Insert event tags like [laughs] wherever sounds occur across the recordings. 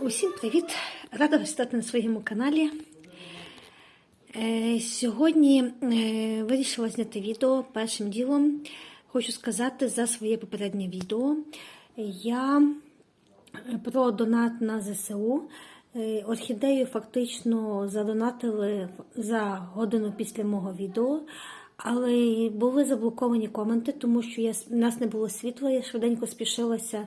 Усім привіт! Рада вас вітати на своєму каналі. Е, Сьогодні е, вирішила зняти відео. Першим ділом хочу сказати за своє попереднє відео. Я е, про донат на ЗСУ. Орхідею фактично задонатили за годину після мого відео. Але були заблоковані коменти, тому що я, у нас не було світла, я швиденько спішилася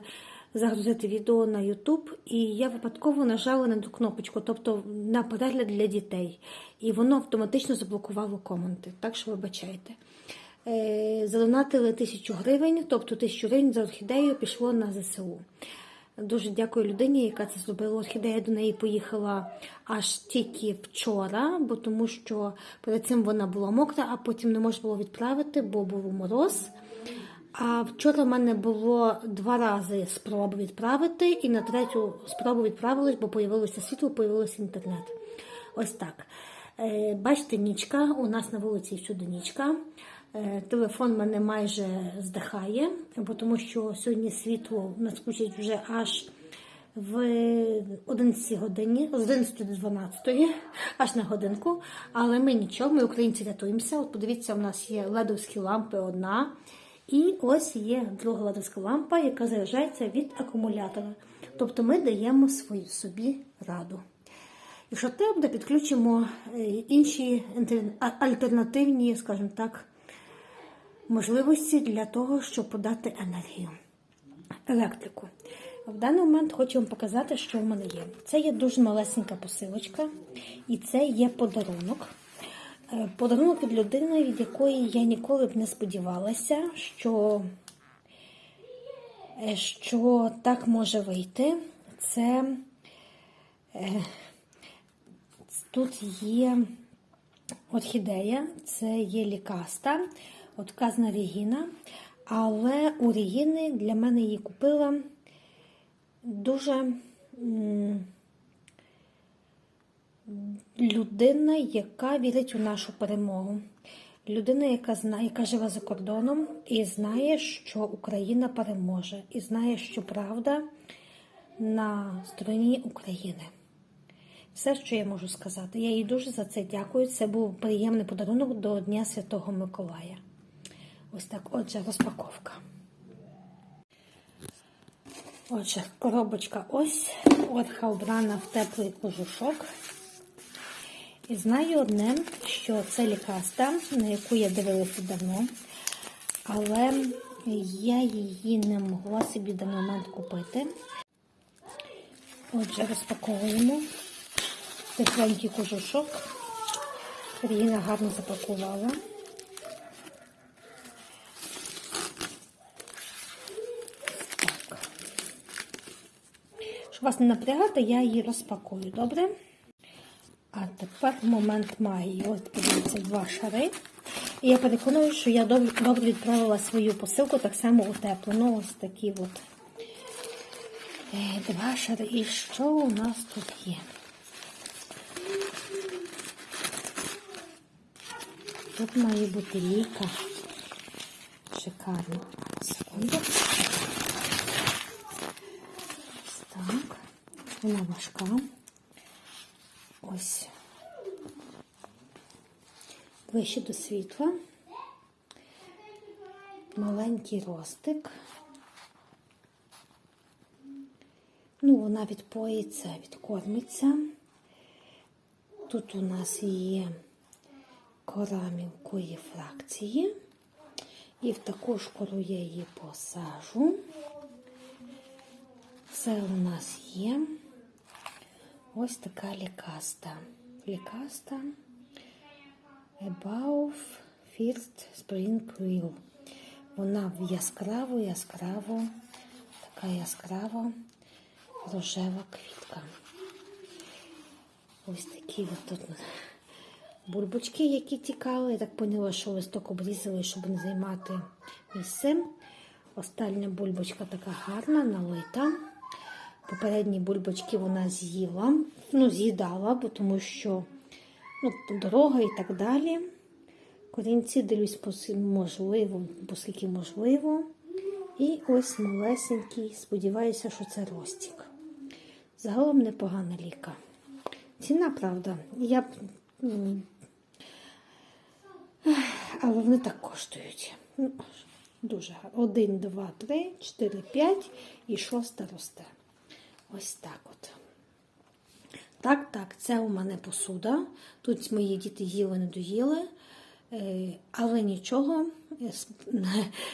загрузити відео на YouTube, і я випадково нажала на ту кнопочку, тобто на перегляд для дітей. І воно автоматично заблокувало коменти. Так що вибачайте. Е, Задонатили тисячу гривень, тобто тисячу гривень за орхідею пішло на ЗСУ. Дуже дякую людині, яка це зробила. Орхідея до неї поїхала аж тільки вчора, бо тому що перед цим вона була мокра, а потім не можна було відправити, бо був мороз. А вчора в мене було два рази спроби відправити, і на третю спробу відправилась, бо появилося світло, появився інтернет. Ось так. Е, Бачите, нічка, у нас на вулиці всюди нічка. Е, Телефон мене майже здихає, бо тому що сьогодні світло надскучить вже аж в 11 годині, з 11 до 12, аж на годинку. Але ми нічого, ми українці рятуємося. От подивіться, у нас є ледовські лампи одна. І ось є друга ледовська лампа, яка заряджається від акумулятора. Тобто ми даємо свою собі раду. Якщо треба, підключимо е, інші альтернативні, скажімо так, можливості для того, щоб подати енергію, електрику. В даний момент хочу вам показати, що в мене є. Це є дуже малесенька посилочка, і це є подарунок. Е, Подарунок від людини, від якої я ніколи б не сподівалася, що, е, що так може вийти. Це е, тут є орхідея, це є лікаста, от вказана Регіна. Але у Регіни для мене її купила дуже людина, яка вірить у нашу перемогу. Людина, яка знає, яка живе за кордоном і знає, що Україна переможе, і знає, що правда на стороні України. Все, що я можу сказати. Я їй дуже за це дякую. Це був приємний подарунок до Дня Святого Миколая. Ось так, отже, розпаковка. Отже, коробочка ось. Орха обрана в теплий кожушок. І знаю одне, що це лікаста, на яку я дивилася давно, але я її не могла собі в даний момент купити. Отже, розпаковуємо тепленький кожушок. Ріна гарно запакувала. Так. Щоб вас не напрягати, я її розпакую, добре? А тепер момент має. Ось подивіться, два шари. І я переконую, що я добре, добре відправила свою посилку так само утеплену. Ось такі от е, два шари. І що у нас тут є? Тут має бути ліка. Шикарно. Секунду. Ось так. Вона важка. Ось. Ближче до світла. Маленький ростик. Ну, вона відпоїться, відкормиться. Тут у нас є кора мілкої фракції. І в таку ж кору я її посажу. Це у нас є. Ось така лікаста. Лікаста Above First Spring Quill. Вона яскраво, яскраво, така яскрава рожева квітка. Ось такі от тут бульбочки, які тікали. Я так поняла, що листок обрізали, щоб не займати місце. Остання бульбочка така гарна, налита. Попередні бульбочки вона з'їла, ну, з'їдала, тому що ну, дорога і так далі. Корінці дивлюсь, можливо, оскільки можливо. І ось малесенький, сподіваюся, що це ростик. Загалом непогана ліка. Ціна, правда, я б. Але вони так коштують. Ну, Дуже гарно. Один, два, три, чотири, п'ять і шоста росте. Ось так от. Так, так, це у мене посуда. Тут мої діти їли, не доїли. Е, Але нічого, е,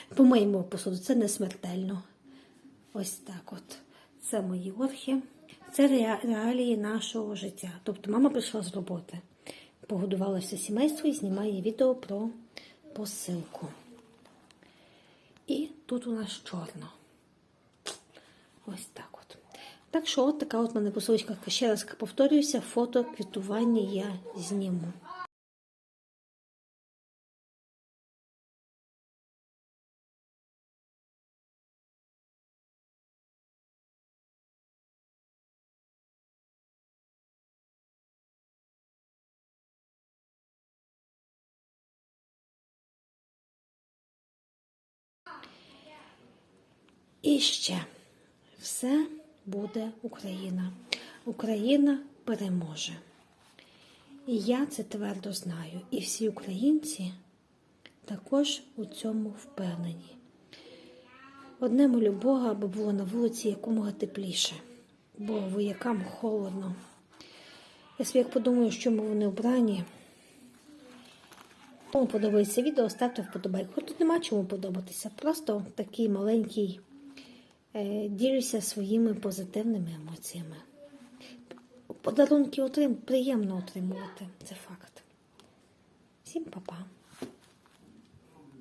[laughs] помиємо посуду, це не смертельно. Ось так от. Це мої орхи. Це реалії нашого життя. Тобто мама прийшла з роботи, погодувала все сімейство і знімає відео про посилку. І тут у нас чорно. Ось так. Так що от така от мене посилочка. Ще раз повторююся, фото квітування я зніму. І ще все буде Україна. Україна переможе. І я це твердо знаю. І всі українці також у цьому впевнені. Одне молю Бога, аби було на вулиці якомога тепліше, бо воякам холодно. Я собі як подумаю, що ми вони вбрані. Кому подобається відео, ставте вподобайку. Хоч тут нема чому подобатися. Просто такий маленький ділюся своїми позитивними емоціями. Подарунки отрим, приємно отримувати. Це факт. Всім па-па.